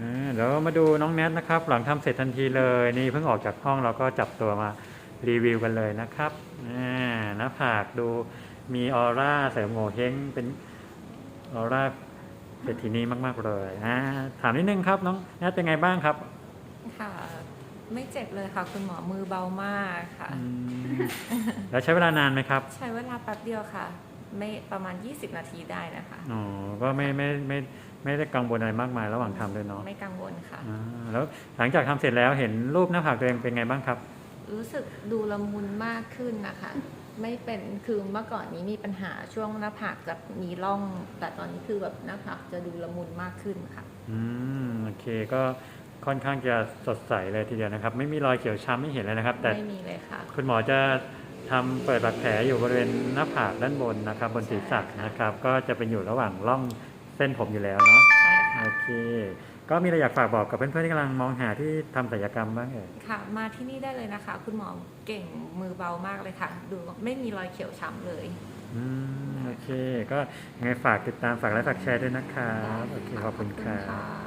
อ่าเดี๋ยวมาดูน้องแนทนะครับ หลังทำเสร็จทันทีเลยนี่เพิ่งออกจากห้องเราก็จับตัวมารีวิวกันเลยนะครับอ่าหน้าผากดูมีออร่าเสริมโงเฮงเป็นออร่าเศรษฐีนี้มาก ๆ เลยอ่าถามนิดนึงครับน้องแนทเป็นไงบ้างครับ ค่ะ ไม่เจ็บเลยค่ะ คุณหมอมือเบามากค่ะอืมแล้วใช้เวลานานไหมครับ ใช้เวลาแป๊บเดียวค่ะ ไม่ประมาณ 20 นาทีได้นะคะ อ๋อ ก็ไม่ไม่ไม่ไม่ได้กังวลอะไรมากมายระหว่างทำเลยเนาะไม่กังวลค่ะ อ่าแล้วหลังจากทำเสร็จแล้วเห็นรูปหน้าผากตัวเองเป็นไงบ้างครับ รู้สึกดูละมุนมากขึ้นนะคะ ไม่เป็นคือเมื่อก่อนนี้มีปัญหาช่วงหน้าผากจะมีร่อง แต่ตอนนี้คือแบบหน้าผากจะดูละมุนมากขึ้นค่ะ อืมโอเคก็ค่อนข้างจะสดใสเลยทีเดียวนะครับ ไม่มีรอยเขียวช้ำไม่เห็นเลยนะครับ แต่ไม่มีเลยค่ะ คุณหมอจะ ทำเปิดบาดแผลอยู่บริเวณหน้าผากด้านบนนะครับ บนศีรษะนะครับ ก็จะเป็นอยู่ระหว่างร่องเส้นผมอยู่แล้วเนาะใช่ค่ะโอเค ก็มีอะไรอยากฝากบอกกับเพื่อนๆที่กำลังมองหาที่ทำศัลยกรรมบ้างเอ่ยค่ะ มาที่นี่ได้เลยนะคะ คุณหมอเก่งมือเบามากเลยค่ะ ดูไม่มีรอยเขียวช้ำเลยอืมโอเค ก็ยังไงฝากติดตามฝากไลค์ฝากแชร์ด้วยนะครับโอเคขอบคุณครับขอบคุณค่ะ